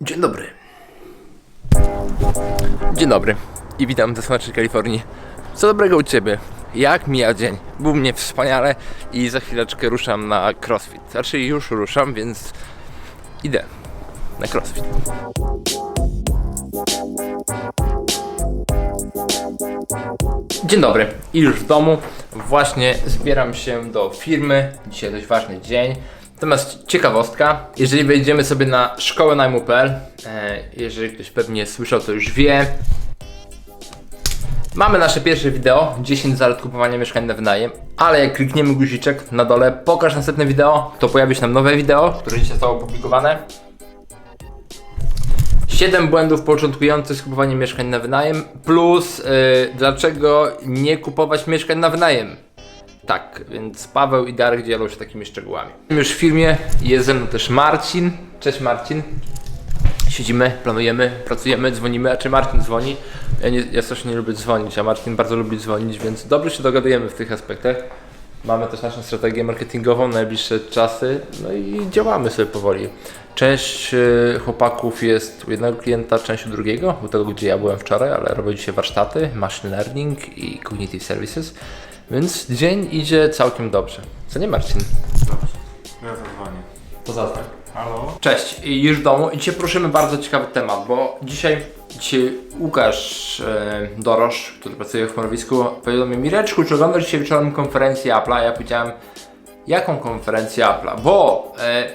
Dzień dobry. Dzień dobry i witam ze słonecznej Kalifornii. Co dobrego u Ciebie? Jak mija dzień? Był mnie wspaniale i za chwileczkę ruszam na crossfit. Znaczy już ruszam, więc idę na crossfit. Dzień dobry i już w domu. Właśnie zbieram się do firmy. Dzisiaj dość ważny dzień. Natomiast ciekawostka, jeżeli wejdziemy sobie na szkołę najmu.pl, e, jeżeli ktoś pewnie słyszał, to już wie. Mamy nasze pierwsze wideo, 10 zalet kupowania mieszkań na wynajem, ale jak klikniemy guziczek na dole, pokaż następne wideo, to pojawi się nam nowe wideo, które dzisiaj zostało opublikowane. 7 błędów początkujących z kupowaniem mieszkań na wynajem, plus yy, dlaczego nie kupować mieszkań na wynajem. Tak, więc Paweł i Darek dzielą się takimi szczegółami. Już w firmie jest ze mną też Marcin. Cześć Marcin. Siedzimy, planujemy, pracujemy, dzwonimy, a czy Marcin dzwoni? Ja, nie, ja strasznie nie lubię dzwonić, a Marcin bardzo lubi dzwonić, więc dobrze się dogadujemy w tych aspektach. Mamy też naszą strategię marketingową, najbliższe czasy, no i działamy sobie powoli. Część y, chłopaków jest u jednego klienta, część u drugiego, u tego gdzie ja byłem wczoraj, ale robię dzisiaj warsztaty, machine learning i cognitive services, więc dzień idzie całkiem dobrze. Co nie Marcin? Dobrze, ja zadzwonię. To zadzwoń. Halo? Cześć, i już w domu i dzisiaj poruszymy bardzo ciekawy temat, bo dzisiaj, dzisiaj Łukasz e, Dorosz, który pracuje w chmorowisku, powiedział mi Mireczku, czy oglądasz dzisiaj wieczorem konferencję Apple'a? Ja powiedziałem, jaką konferencję Apple'a? Bo e,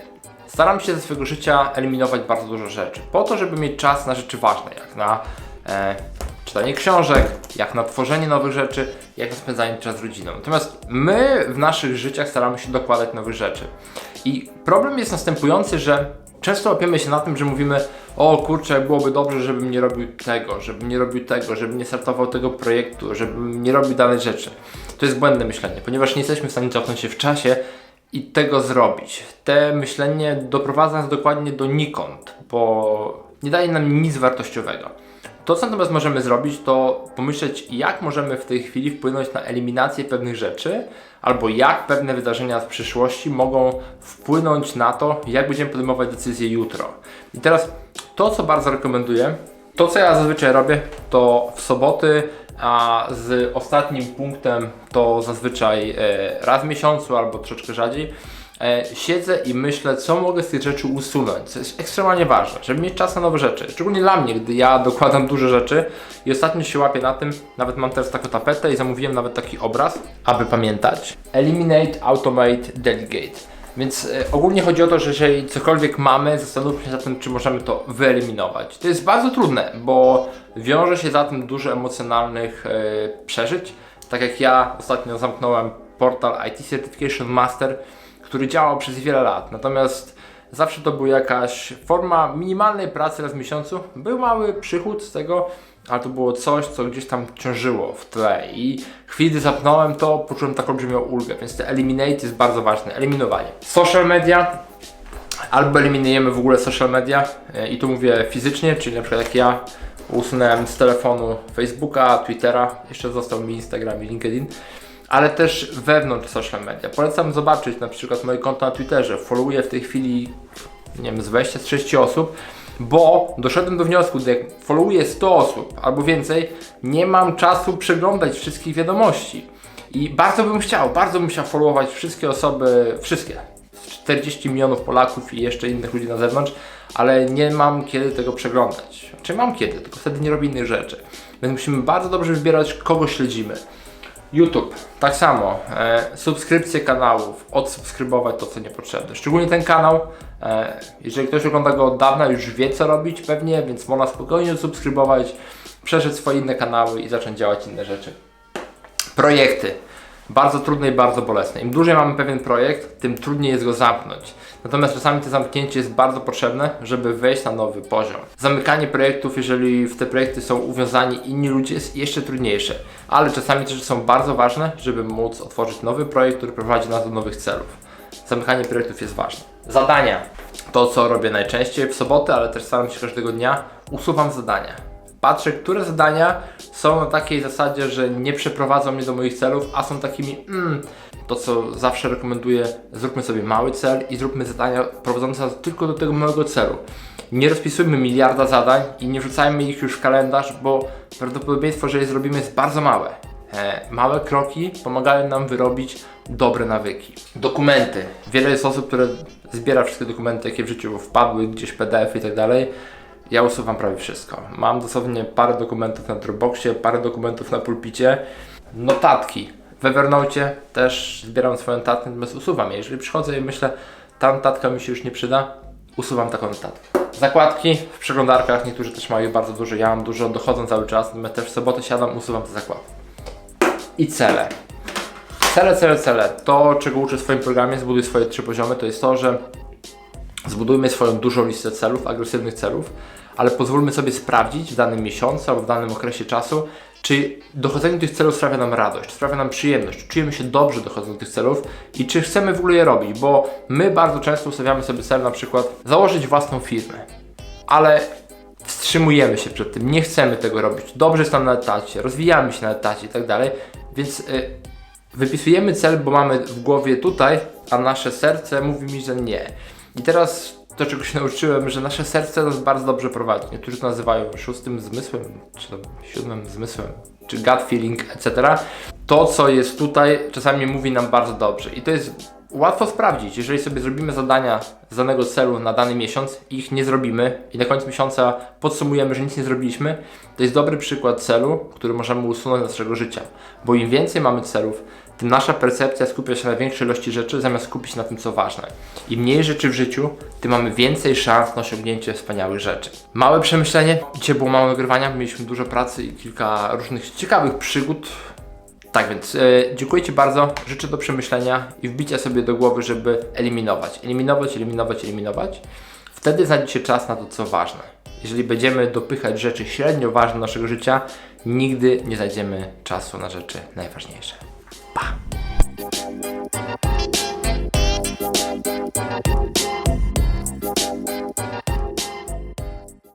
staram się ze swojego życia eliminować bardzo dużo rzeczy, po to, żeby mieć czas na rzeczy ważne, jak na e, czytanie książek, jak na tworzenie nowych rzeczy, jak na spędzanie czasu z rodziną. Natomiast my w naszych życiach staramy się dokładać nowych rzeczy. I problem jest następujący, że często łapiemy się na tym, że mówimy, o kurczę, byłoby dobrze, żebym nie robił tego, żebym nie robił tego, żebym nie startował tego projektu, żebym nie robił dalej rzeczy. To jest błędne myślenie, ponieważ nie jesteśmy w stanie cofnąć się w czasie i tego zrobić. Te myślenie doprowadza nas dokładnie donikąd, bo nie daje nam nic wartościowego. To, co natomiast możemy zrobić, to pomyśleć, jak możemy w tej chwili wpłynąć na eliminację pewnych rzeczy, albo jak pewne wydarzenia z przyszłości mogą wpłynąć na to, jak będziemy podejmować decyzje jutro. I teraz to, co bardzo rekomenduję, to, co ja zazwyczaj robię, to w soboty, a z ostatnim punktem to zazwyczaj e, raz w miesiącu albo troszeczkę rzadziej siedzę i myślę, co mogę z tych rzeczy usunąć, co jest ekstremalnie ważne, żeby mieć czas na nowe rzeczy. Szczególnie dla mnie, gdy ja dokładam duże rzeczy i ostatnio się łapię na tym, nawet mam teraz taką tapetę i zamówiłem nawet taki obraz, aby pamiętać. Eliminate, automate, delegate. Więc e, ogólnie chodzi o to, że jeżeli cokolwiek mamy, zastanówmy się nad tym, czy możemy to wyeliminować. To jest bardzo trudne, bo wiąże się za tym dużo emocjonalnych e, przeżyć. Tak jak ja ostatnio zamknąłem portal IT Certification Master, który działał przez wiele lat. Natomiast zawsze to była jakaś forma minimalnej pracy raz w miesiącu. Był mały przychód z tego, ale to było coś, co gdzieś tam ciążyło w tle. I chwili, gdy zapnąłem to, poczułem taką olbrzymią ulgę. Więc te eliminate jest bardzo ważne. Eliminowanie. Social media. Albo eliminujemy w ogóle social media i tu mówię fizycznie, czyli na przykład jak ja usunąłem z telefonu Facebooka, Twittera, jeszcze został mi Instagram i LinkedIn, ale też wewnątrz social media. Polecam zobaczyć na przykład moje konto na Twitterze. Followuję w tej chwili, nie wiem, z 20-30 osób, bo doszedłem do wniosku, że jak followuję 100 osób albo więcej, nie mam czasu przeglądać wszystkich wiadomości. I bardzo bym chciał, bardzo bym chciał followować wszystkie osoby, wszystkie. 40 milionów Polaków i jeszcze innych ludzi na zewnątrz, ale nie mam kiedy tego przeglądać. Czy mam kiedy, tylko wtedy nie robię innych rzeczy. Więc musimy bardzo dobrze wybierać, kogo śledzimy. YouTube, tak samo. E, subskrypcje kanałów, odsubskrybować to, co niepotrzebne. Szczególnie ten kanał, e, jeżeli ktoś ogląda go od dawna, już wie, co robić pewnie, więc można spokojnie subskrybować, przeżyć swoje inne kanały i zacząć działać inne rzeczy. Projekty. Bardzo trudne i bardzo bolesne. Im dłużej mamy pewien projekt, tym trudniej jest go zamknąć. Natomiast czasami to zamknięcie jest bardzo potrzebne, żeby wejść na nowy poziom. Zamykanie projektów, jeżeli w te projekty są uwiązani inni ludzie, jest jeszcze trudniejsze. Ale czasami też są bardzo ważne, żeby móc otworzyć nowy projekt, który prowadzi nas do nowych celów. Zamykanie projektów jest ważne. Zadania. To, co robię najczęściej w sobotę, ale też staram się każdego dnia, usuwam zadania Patrzę, które zadania są na takiej zasadzie, że nie przeprowadzą mnie do moich celów, a są takimi, mm, to co zawsze rekomenduję, zróbmy sobie mały cel i zróbmy zadania prowadzące tylko do tego małego celu. Nie rozpisujmy miliarda zadań i nie wrzucajmy ich już w kalendarz, bo prawdopodobieństwo, że je zrobimy jest bardzo małe. E, małe kroki pomagają nam wyrobić dobre nawyki. Dokumenty. Wiele jest osób, które zbiera wszystkie dokumenty, jakie w życiu wpadły, gdzieś PDF i tak dalej. Ja usuwam prawie wszystko. Mam dosłownie parę dokumentów na Dropboxie, parę dokumentów na pulpicie. Notatki. W Evernote też zbieram swoje notatki, natomiast usuwam je. Jeżeli przychodzę i myślę, ta notatka mi się już nie przyda, usuwam taką notatkę. Zakładki w przeglądarkach, niektórzy też mają bardzo dużo, ja mam dużo, dochodzą cały czas, natomiast też w sobotę siadam, usuwam te zakładki. I cele. Cele, cele, cele. To, czego uczę w swoim programie, zbuduj swoje trzy poziomy, to jest to, że zbudujmy swoją dużą listę celów, agresywnych celów, ale pozwólmy sobie sprawdzić w danym miesiącu albo w danym okresie czasu, czy dochodzenie do tych celów sprawia nam radość, sprawia nam przyjemność, czy czujemy się dobrze dochodząc do tych celów i czy chcemy w ogóle je robić, bo my bardzo często ustawiamy sobie cel na przykład założyć własną firmę, ale wstrzymujemy się przed tym, nie chcemy tego robić, dobrze jest nam na etacie, rozwijamy się na etacie i tak dalej, więc y, wypisujemy cel, bo mamy w głowie tutaj, a nasze serce mówi mi, że nie. I teraz to, czego się nauczyłem, że nasze serce nas bardzo dobrze prowadzi. Niektórzy to nazywają szóstym zmysłem, czy tam siódmym zmysłem, czy gut feeling, etc. To, co jest tutaj, czasami mówi nam bardzo dobrze. I to jest łatwo sprawdzić. Jeżeli sobie zrobimy zadania z danego celu na dany miesiąc i ich nie zrobimy i na końcu miesiąca podsumujemy, że nic nie zrobiliśmy, to jest dobry przykład celu, który możemy usunąć z naszego życia. Bo im więcej mamy celów, tym nasza percepcja skupia się na większej ilości rzeczy, zamiast skupić na tym, co ważne. Im mniej rzeczy w życiu, tym mamy więcej szans na osiągnięcie wspaniałych rzeczy. Małe przemyślenie. Dzisiaj było mało nagrywania, mieliśmy dużo pracy i kilka różnych ciekawych przygód. Tak więc e, dziękuję Ci bardzo. Życzę do przemyślenia i wbicia sobie do głowy, żeby eliminować. Eliminować, eliminować, eliminować. Wtedy znajdzie się czas na to, co ważne. Jeżeli będziemy dopychać rzeczy średnio ważne naszego życia, nigdy nie znajdziemy czasu na rzeczy najważniejsze. Pa!